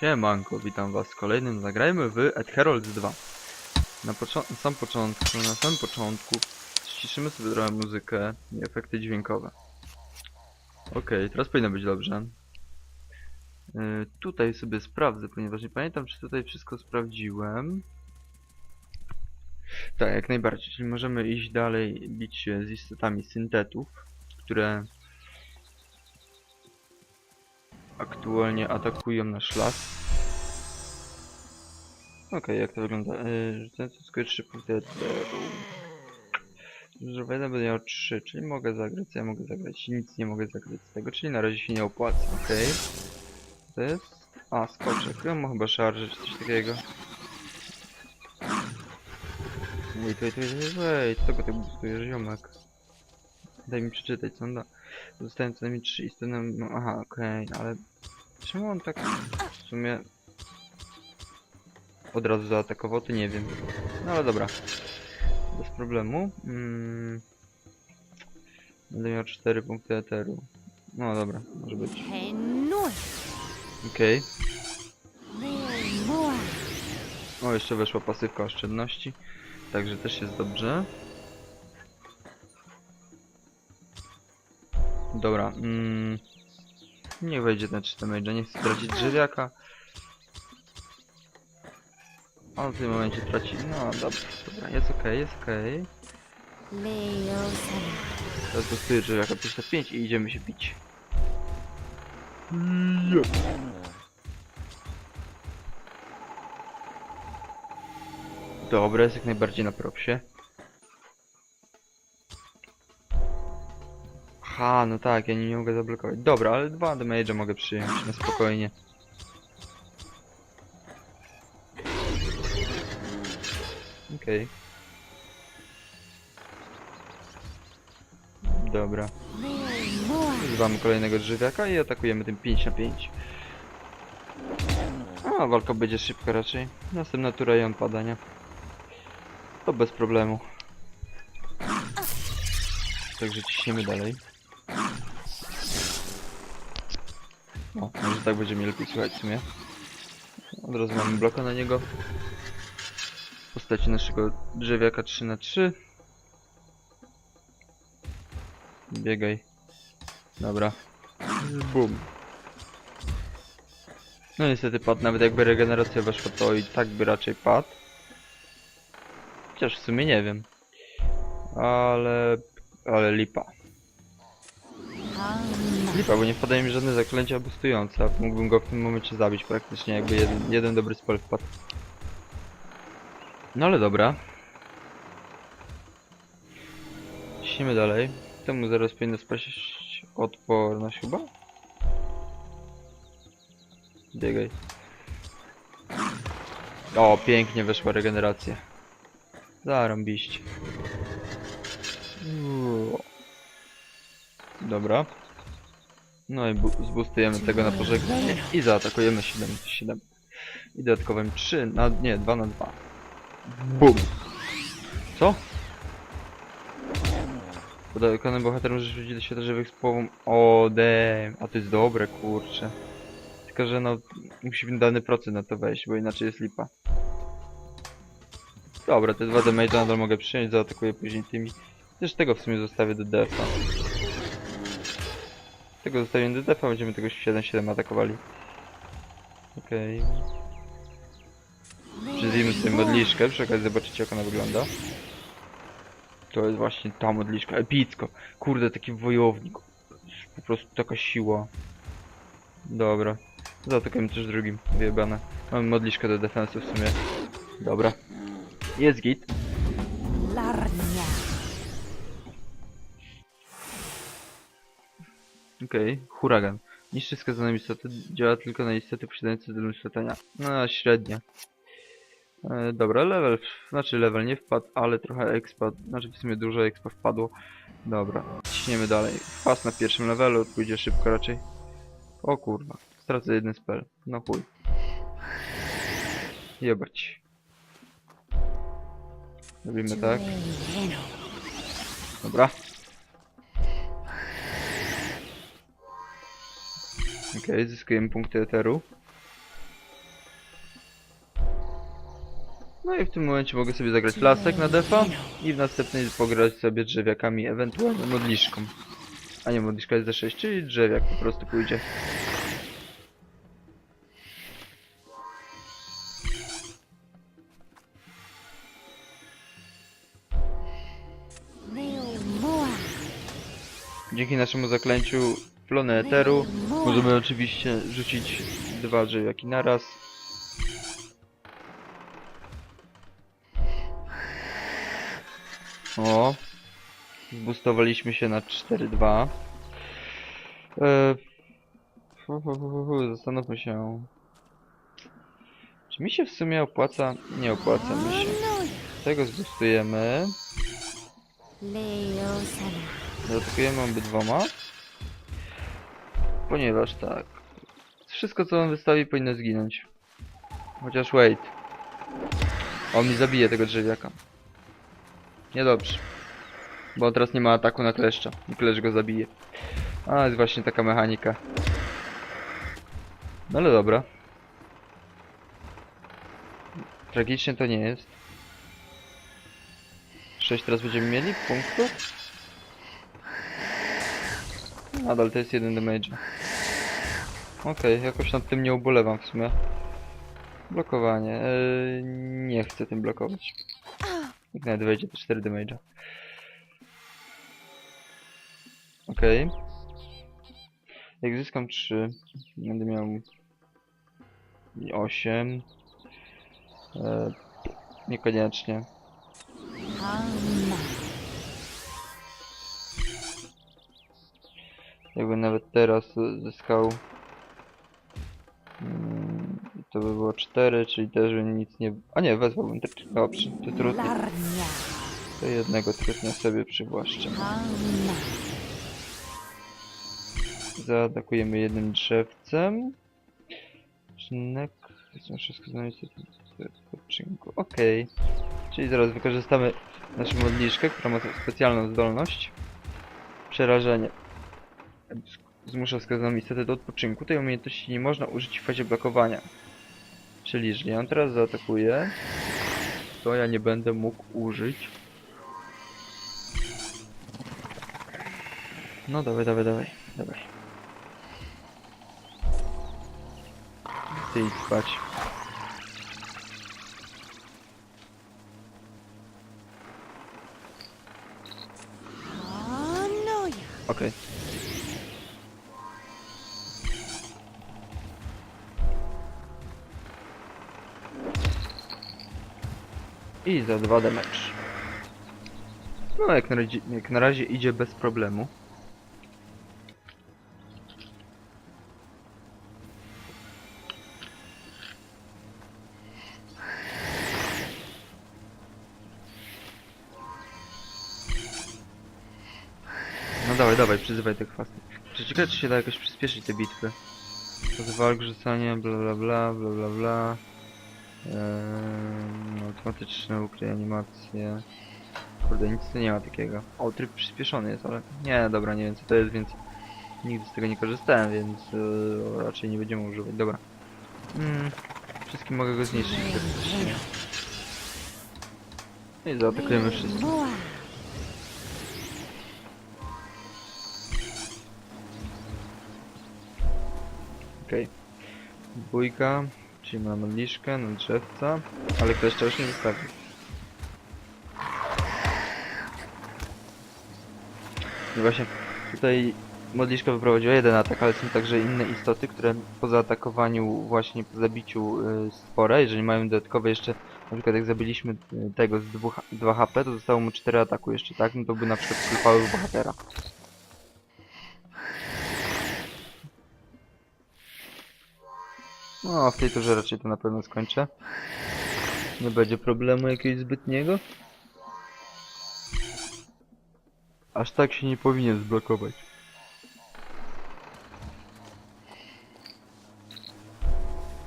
Siemanko, witam was w kolejnym Zagrajmy w Ed Herald 2. Na, na sam początku, na samym początku ściszymy sobie trochę muzykę i efekty dźwiękowe. Okej, teraz powinno być dobrze. Yy, tutaj sobie sprawdzę, ponieważ nie pamiętam czy tutaj wszystko sprawdziłem. Tak, jak najbardziej, czyli możemy iść dalej, bić się z istotami syntetów, które aktualnie atakują nasz las. Okej, jak to wygląda? Yy, Rzucając zyskuje 3 punkty. Zużywanie będę miał 3, czyli mogę zagrać, ja mogę zagrać? Nic nie mogę zagrać z tego, czyli na razie się nie opłaca, okej. To jest? A, skoczek. Ja mam chyba szarże czy coś takiego. Wait, wait, wait, wait. Co go tak boostujesz, ziomek? Daj mi przeczytać, co on da. Zostałem co najmniej 3 istotne... No, aha, okej, ale... Czemu on tak w sumie... Od razu zaatakował, to nie wiem. No ale dobra. Bez problemu. Mm. Będę miał 4 punkty eteru. No dobra, może być. Okej. Moa, O, jeszcze weszła pasywka oszczędności. Także też jest dobrze. Dobra. Mm, nie wejdzie na 3 damage. Nie chcę tracić drzewiaka. A on w tym momencie traci. No dobra, dobra, jest okej, jest okej. Sana, Teraz dostaję drzewiaka 5 i idziemy się bić. Dobra, jest jak najbardziej na propsie. Ha, no tak, ja nie mogę zablokować. Dobra, ale dwa damage'a mogę przyjąć na spokojnie. Okej. Dobra. Moa, Używamy kolejnego drzewiaka i atakujemy tym 5 na 5. A, walka będzie szybka raczej. Następna tura i on pada, nie? To bez problemu. Także ciśniemy dalej. O, może tak będzie mi lepiej słychać w sumie. Od razu mamy bloka na niego. W postaci naszego drzewiaka 3 na 3 Biegaj. Dobra. Bum. No niestety padł, nawet jakby regeneracja weszła, to i tak by raczej padł. Chociaż w sumie nie wiem. Ale... Ale lipa. Lipa, bo nie wpadają mi żadne zaklęcia boostujące, a mógłbym go w tym momencie zabić praktycznie, jakby jeden, jeden dobry spell wpadł. No ale dobra. Ciśniemy dalej. Temu zaraz powinno spaść odporność chyba? Biegaj. O, pięknie weszła regeneracja. Zarąbiście. Uuu. Dobra. No i bu- zboostujemy tego na pożegnanie i zaatakujemy 7 7. I dodatkowym 3 na... nie, 2 na 2. BUM! Co? Podatkowany bohater może rzucić do świata żywych z połową... O, damn. A to jest dobre, kurczę. Tylko, że no... Musi być dany procent na to wejść, bo inaczej jest lipa. Dobra, te dwa damage nadal mogę przyjąć, zaatakuję później tymi. Też tego w sumie zostawię do defa. Tego zostawię do defa, będziemy tego 7-7 atakowali. Okej. Przyzwijmy sobie modliszkę, przy okazji zobaczycie jak ona wygląda. To jest właśnie ta modliszka, epicko. Kurde, taki wojownik. Po prostu taka siła. Dobra. Zaatakujemy też drugim, wyjebane. Mamy modliszkę do defensu w sumie. Dobra. Jest git. Okej, huragan. Niszczy skazaną istotę, działa tylko na istoty posiadające do światania. No, średnia. E, dobra, level, znaczy level nie wpadł, ale trochę expa, znaczy w sumie dużo expa wpadło. Dobra, ciśniemy dalej. Pas na pierwszym levelu, pójdzie szybko raczej. O kurwa, stracę jeden spell. No chuj. Jebać. Robimy tak. Dobra. Okej, zyskujemy punkty eteru. No i w tym momencie mogę sobie zagrać lasek na defa i w następnej pograć sobie drzewiakami, ewentualnie modliszką. A nie, modliszka jest D6, czyli drzewiak po prostu pójdzie. Dzięki naszemu zaklęciu plony eteru możemy oczywiście rzucić dwa drzewiaki naraz. O, zbustowaliśmy się na 4-2. Eee, zastanówmy się. Czy mi się w sumie opłaca? Nie opłaca mi się. Tego zbustujemy. Zaatakujemy obydwoma. Ponieważ tak. Wszystko co on wystawi powinno zginąć. Chociaż wait. On mi zabije tego drzewiaka. Niedobrze. Bo on teraz nie ma ataku na kleszcza. I kleszcz go zabije. A, jest właśnie taka mechanika. No ale dobra. Tragicznie to nie jest. 6 teraz będziemy mieli punktów? Nadal to jest jeden damage. Okej, jakoś nad tym nie ubolewam w sumie. Blokowanie. Eee, nie chcę tym blokować. Jak nawet wejdzie to 4 damage'a. Okej. Jak zyskam 3, będę miał 8. Eee, niekoniecznie. Jakbym nawet teraz zyskał mm, to by było 4, czyli też by nic nie... A nie, wezwałbym te... To trudno. Larnia. To jednego trudnia sobie przywłaszczę. Zaatakujemy jednym drzewcem. Czynek... Wszystko znaleźć w odcinku. Okej. Czyli zaraz wykorzystamy naszą modliszkę, która ma specjalną zdolność. Przerażenie. Zmusza wskazaną istotę do odpoczynku. Tej umiejętności nie można użyć w fazie blokowania. Czyli jeżeli on teraz zaatakuje, to ja nie będę mógł użyć. No dawaj, dawaj, dawaj, dawaj. Ty idź spać. Noia. Okej. I za dwa damage. No jak na, razie, jak na razie idzie bez problemu. No dawaj, dawaj, przyzywaj te. Czy ciekawe, czy się da jakoś przyspieszyć te bitwy? Od walk, rzucanie, bla bla bla, bla bla bla. Eee, automatyczne ukryj animacje. Kurde, nic tu nie ma takiego. O, tryb przyspieszony jest, ale... Nie, dobra, nie wiem co to jest, więc... Nigdy z tego nie korzystałem, więc e, raczej nie będziemy używać. Dobra. Mm, wszystkim mogę go zniszczyć. No I zaatakujemy wszystkich. Okej. Dwójka, czyli mamy liszkę na drzewca, ale kleszcza już nie zostawi. I właśnie tutaj modliszka wyprowadziła jeden atak, ale są także inne istoty, które po zaatakowaniu, właśnie po zabiciu y, spora, jeżeli mają dodatkowe jeszcze, na przykład jak zabiliśmy y, tego z 2 HP, to zostało mu 4 ataku jeszcze, tak? No to by na przykład sklepały bohatera. No, w tej turze raczej to na pewno skończę. Nie będzie problemu jakiegoś zbytniego. Aż tak się nie powinien zblokować.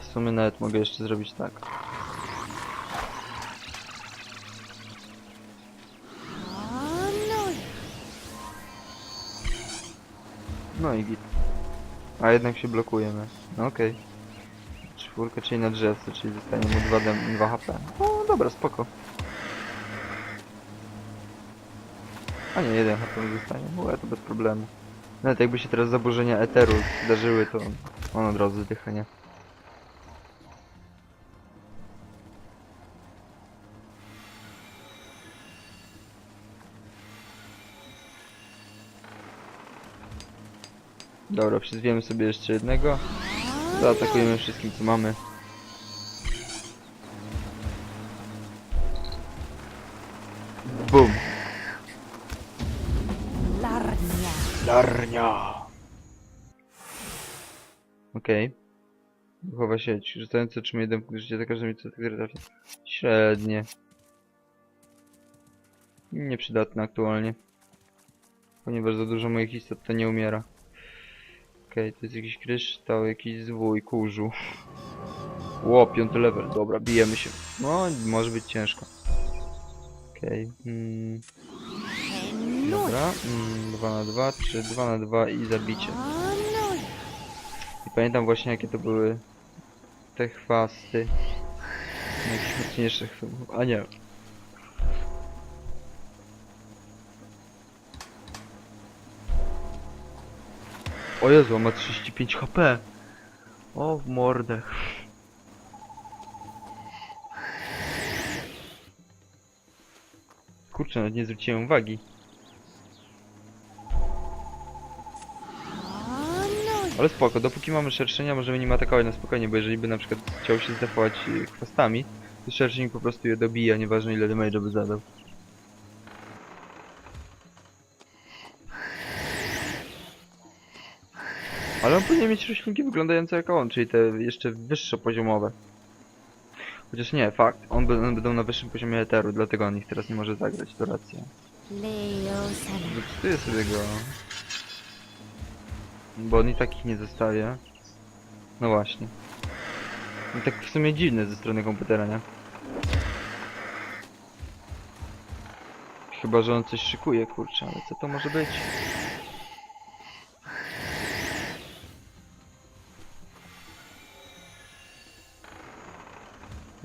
W sumie nawet mogę jeszcze zrobić tak. No i git. A jednak się blokujemy. No okej. Czwórkę, czyli na drzewce, czyli zostanie mu 2, 2 HP. No dobra, spoko. A nie, 1 HP mu zostanie. Ue, to bez problemu. Nawet jakby się teraz zaburzenia eteru zdarzyły, to on od razu zdycha, nie? Dobra, przyzwiemy sobie jeszcze jednego. Zaatakujemy wszystkim co mamy. Bum! Larnia. Larnia! Okej. Duchowa sieć. Rzucający otrzymuje jeden punkt życia za każdym co trafia. Średnie. Nieprzydatne aktualnie. Ponieważ za dużo moich istot to nie umiera. Okej, to jest jakiś kryształ, jakiś zwój, kurzu. Ło, piąty level. Dobra, bijemy się. No, może być ciężko. Okej. Mm. Henui. Dobra, mm, 2 na 2, czy 2 na 2 i zabicie. I pamiętam właśnie jakie to były te chwasty. Na jakichś mocniejszych filmów. A nie. O Jezu, ma 35 HP. O, w mordę. Kurczę, nawet nie zwróciłem uwagi. Ale spoko, dopóki mamy szerszenia, możemy nim atakować na spokojnie, bo jeżeli by na przykład chciał się zdefować chwastami, to szerszeń po prostu je dobija, nieważne ile damage'a by zadał. Ale on powinien mieć roślinki wyglądające jak on, czyli te jeszcze wyższe poziomowe. Chociaż nie, fakt, on, one będą na wyższym poziomie eteru, dlatego on ich teraz nie może zagrać, to racja. Wypsuję sobie go. Bo on i takich nie zostaje. No właśnie. No tak w sumie dziwne ze strony komputera, nie? Chyba, że on coś szykuje, kurczę, ale co to może być?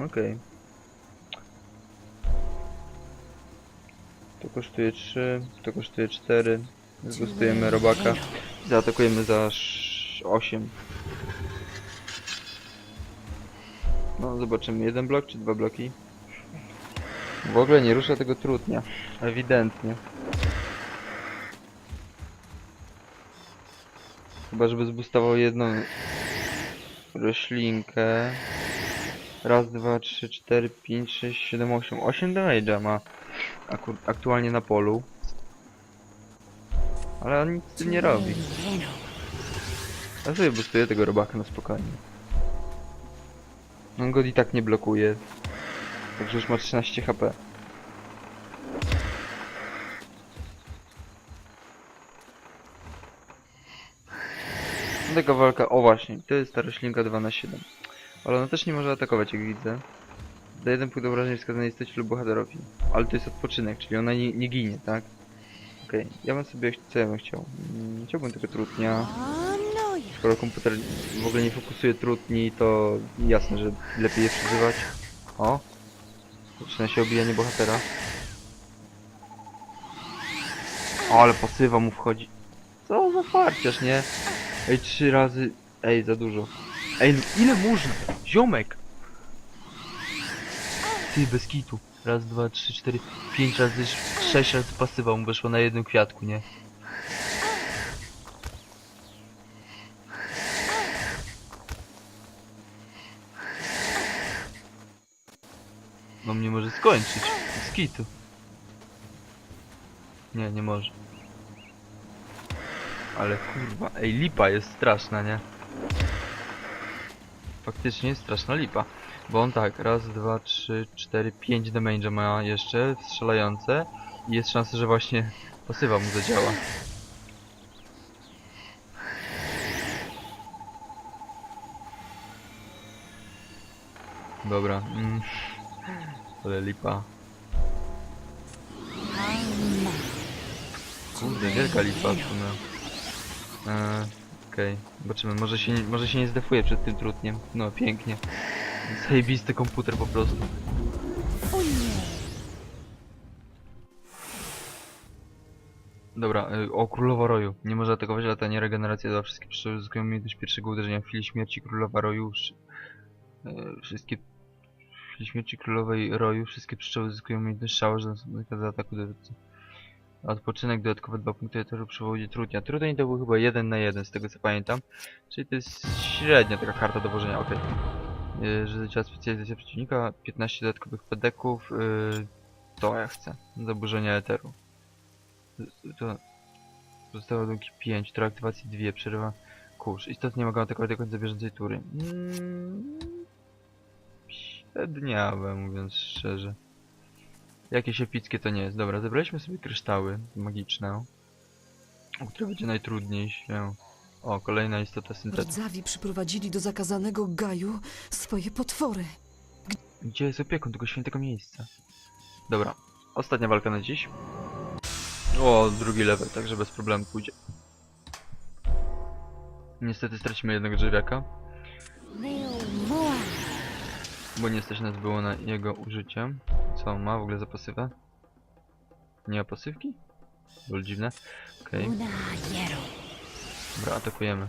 Okej. To kosztuje 3, to kosztuje 4. Zgustujemy robaka. Zaatakujemy za 8. No, zobaczymy. Jeden blok czy dwa bloki? W ogóle nie rusza tego trudnia. Ewidentnie. Chyba, żeby zbustował jedną roślinkę. Raz, dwa, trzy, cztery, pięć, sześć, siedem, osiem. Osiem damage'a ma aktualnie na polu. Ale on nic z tym nie robi. Ja sobie boostuję tego robaka na spokojnie. On go i tak nie blokuje. Także już ma 13 HP. Taka walka, o właśnie, to jest ta roślinka 2 na 7 Ale ona też nie może atakować jak widzę. Da jeden punkt obrażeń wskazanej istocie lub bohaterowi. Ale to jest odpoczynek, czyli ona nie, nie ginie, tak? Okej, ja bym sobie, co ja bym chciał? Mm, Chciałbym tego trutnia. Skoro komputer w ogóle nie fokusuje trudni, to jasne, że lepiej je przeżywać. O! Zaczyna się obijanie bohatera. O, ale pasywa mu wchodzi. Co za farciarz, nie? Ej, trzy razy... Ej, za dużo. Ej, ile można? Ziomek! Ty, bez kitu. Raz, dwa, trzy, cztery, pięć razy, sz- sześć razy pasywa mu weszło na jednym kwiatku, nie? No mnie może skończyć. Z kitu. Nie, nie może. Ale kurwa, ej lipa jest straszna, nie? Faktycznie straszna lipa. Bo on tak, raz, dwa, trzy, cztery, pięć damage'a ma jeszcze strzelające i jest szansa, że właśnie pasywa mu zadziała. Dobra, mm. Ale lipa. Kurde, wielka lipa w sumie. Eee, Okej, zobaczymy, może się, nie- może się nie zdefuje przed tym trutniem. No, pięknie. Zajebisty komputer po prostu. O nie! Dobra, y, o Królowa Roju. Nie może atakować, ale ta nieregeneracja dla wszystkie pszczoły uzyskują umiejętność pierwszego uderzenia. W chwili śmierci Królowa Roju... y, Wszystkie... W chwili śmierci Królowej Roju wszystkie pszczoły uzyskują umiejętność szała, że następnego za ataku dowódcy. Odpoczynek, dodatkowe dwa punkty eteru przy wodzie trudnia. Trudniej to był chyba jeden na jeden z tego co pamiętam. Czyli to jest średnia taka karta dowożenia, okej. Okay. Że działa specjalizacja przeciwnika, 15 dodatkowych pedeków. Yy, to ja chcę. Zaburzenia eteru. To zostało ładunki 5, to aktywacji 2, przerywa kurz. Istotnie nie mogą atakować do końca bieżącej tury. Mm, średniawe, mówiąc szczerze. Jakieś epickie to nie jest. Dobra, zebraliśmy sobie kryształy magiczne, o które będzie najtrudniej się... O, kolejna istota syntetyczna. Rdzawi przyprowadzili do zakazanego Gaju swoje potwory. Gdzie jest opiekun tego świętego miejsca? Dobra, ostatnia walka na dziś. O, drugi level, także bez problemu pójdzie. Niestety stracimy jednego drzewiaka, bo nie stać nas było na jego użycie. Co ma w ogóle za pasywę? Nie ma pasywki? Było dziwne. Okej, hierro! dobra, atakujemy.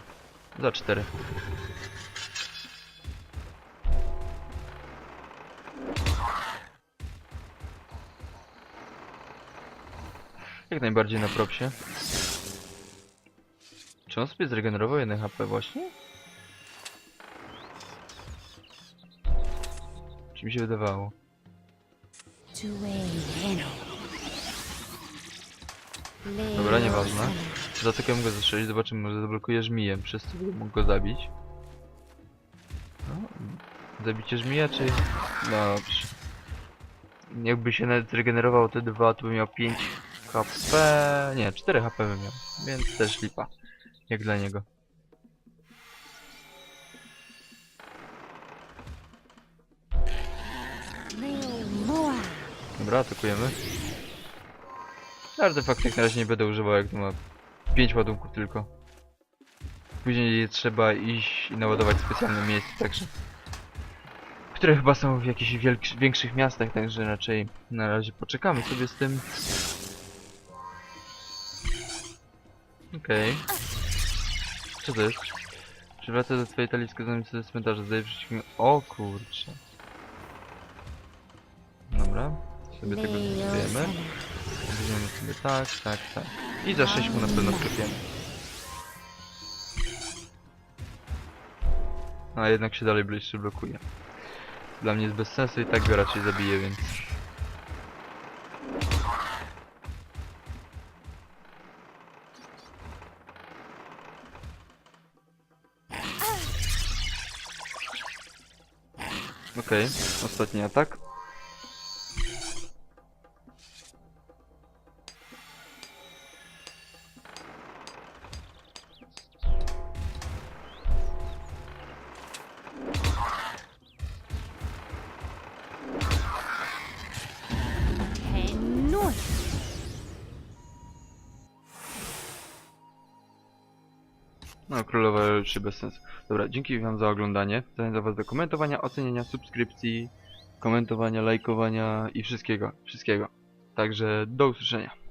Za cztery. Jak najbardziej na propsie. Czy on sobie zregenerował 1 HP właśnie? Czy mi się wydawało? Dobra, nieważne. Zatykiem go zastrzelić, zobaczymy, może zablokuje żmiję, przez co będę mógł go zabić. No, zabicie żmija, czy... Dobrze. Jakby się nawet zregenerował te dwa, to by miał 5 HP... Nie, 4 HP by miał, więc też lipa. Jak dla niego. Dobra, atakujemy. Artefakt jak na razie nie będę używał, jak to ma 5 ładunków tylko. Później trzeba iść i naładować specjalne miejsce, także... Które chyba są w jakichś większych miastach, także raczej na razie poczekamy sobie z tym. Okej. Co to jest? Przywraca do twojej talii wskazanym co do cmentarza, zdaje. O kurczę. Dobra, sobie tego. Neosana! Weźmiemy sobie tak, tak, tak. I za 6 mu na pewno wklepiemy. A jednak się dalej bliższy blokuje. Dla mnie jest bez sensu i tak go raczej zabiję, więc... Okej, ostatni atak. 3 bez sensu. Dobra, dzięki wam za oglądanie. Zachęcam do was do komentowania, oceniania, subskrypcji, komentowania, lajkowania i wszystkiego, wszystkiego. Także do usłyszenia.